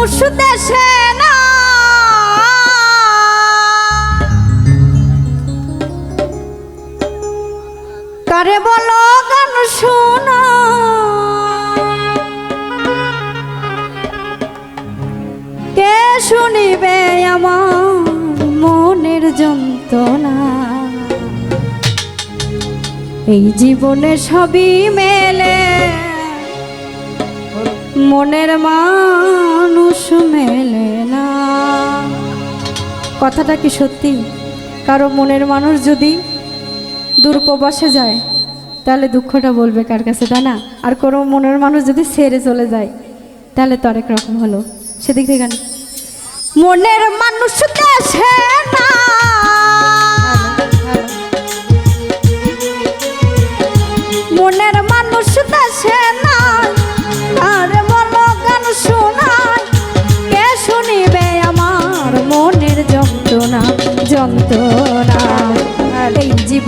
মানুষ দেশে কারে বলো গান শোনা? কে শুনিবে আমার মনের যন্ত্রণা? এই জীবনে সবই মেলে। মনের মানুষ মেলে না। কথাটা কি সত্যি? কারও মনের মানুষ যদি দূর প্রবাসে যায়, তাহলে দুঃখটা বলবে কার কাছে, তাই না? আর কোনো মনের মানুষ যদি ছেড়ে চলে যায়, তাহলে তো আরেক রকম হলো। সেদিক থেকে মনের মানুষ দেশে না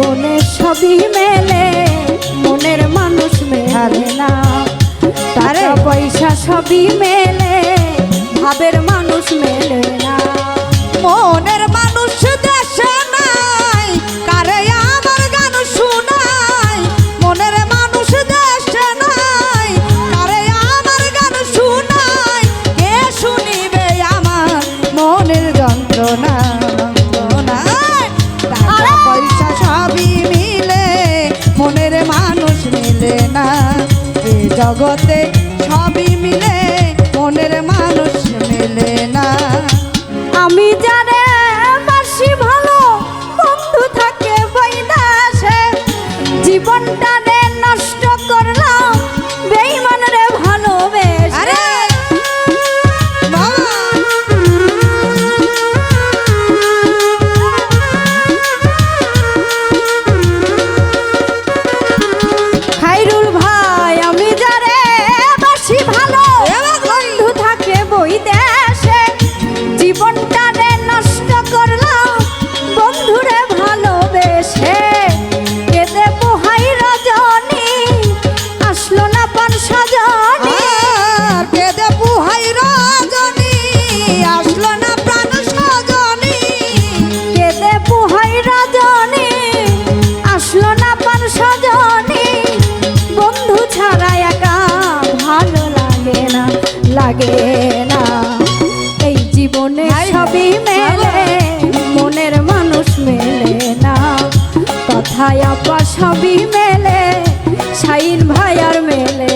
জীবনে সবই মেলে, মনের মানুষ মেলে না। টাকা পয়সা সবই মেলে, ভাবের মানুষ মেলে না। মনের জগতে সবই মিলে, মনের মানুষ মেলে না। আমি জানে বাসি ভালো, বন্ধু থাকে বৈদাসে। জীবনটা কথায় পাশাবি মেলে শাইন ভাইয়ার মেলে।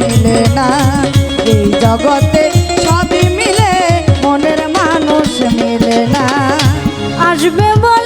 মিলে না। এই জগতে সবই মিলে মনের মানুষ মিলে না। আসবে বলে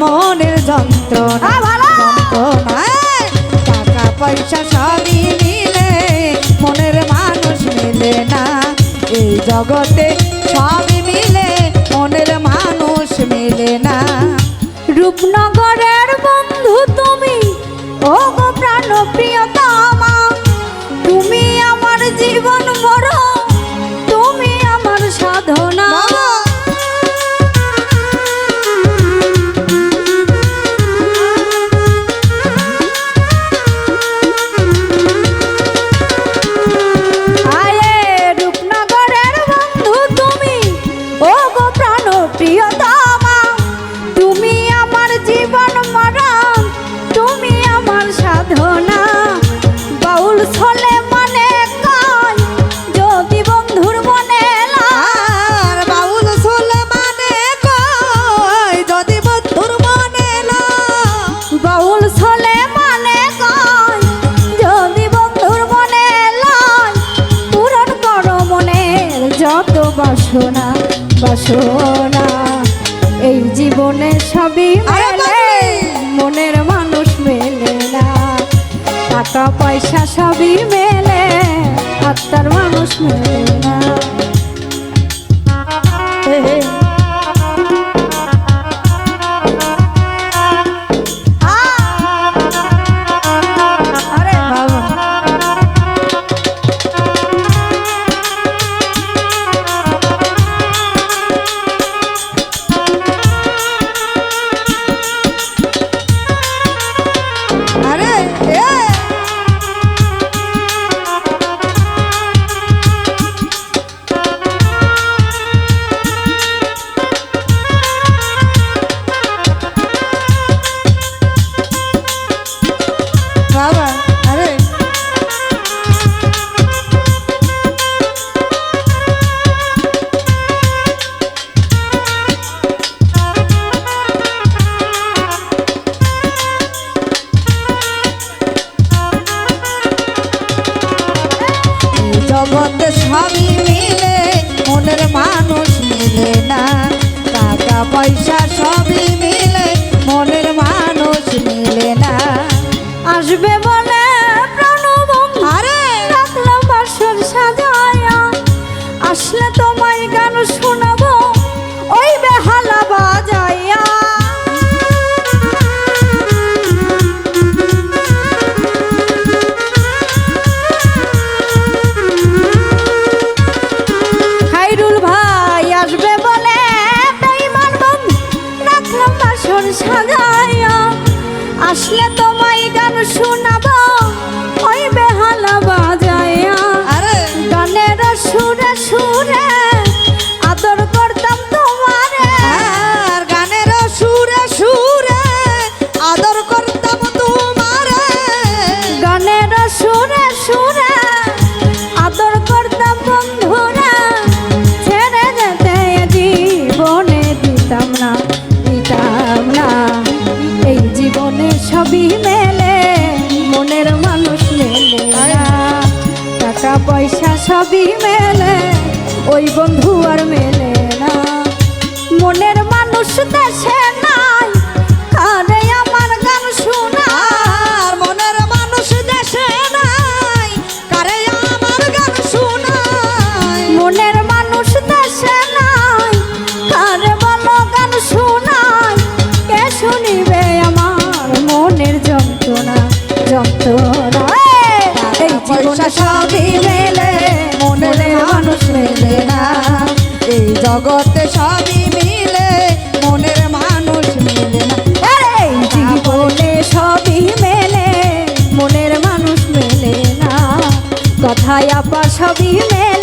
মনের যন্ত্রণা যন্ত্রণা টাকা পয়সা সবই মিলে মনের মানুষ মিলে না। এই জগতে সবই মিলে মনের মানুষ মিলে না। রূপনগর সোনা এই জীবনে সবই মেলে মনের মানুষ মেলে না। টাকা পয়সা সবই মেলে আত্মার মানুষ মেলে কি মেলে, ওই বন্ধু আর মেলে না। মনের মানুষ দেশে নাই কারে আমার গান শোনার। মনের মানুষ দেশে নাই কারে আমার গান শোনায় মনের মানুষ দেশে নাই কারে বলো গান শোনায় কে শুনিবে আমার মনের যন্ত্রণা যন্ত্রণা? এই জীবন সব জগতে সবই মিলে, মনের মানুষ মিলে না। জীবনে সবই মেলে, মনের মানুষ মেলে না। কথায় আপা সবই মেলে।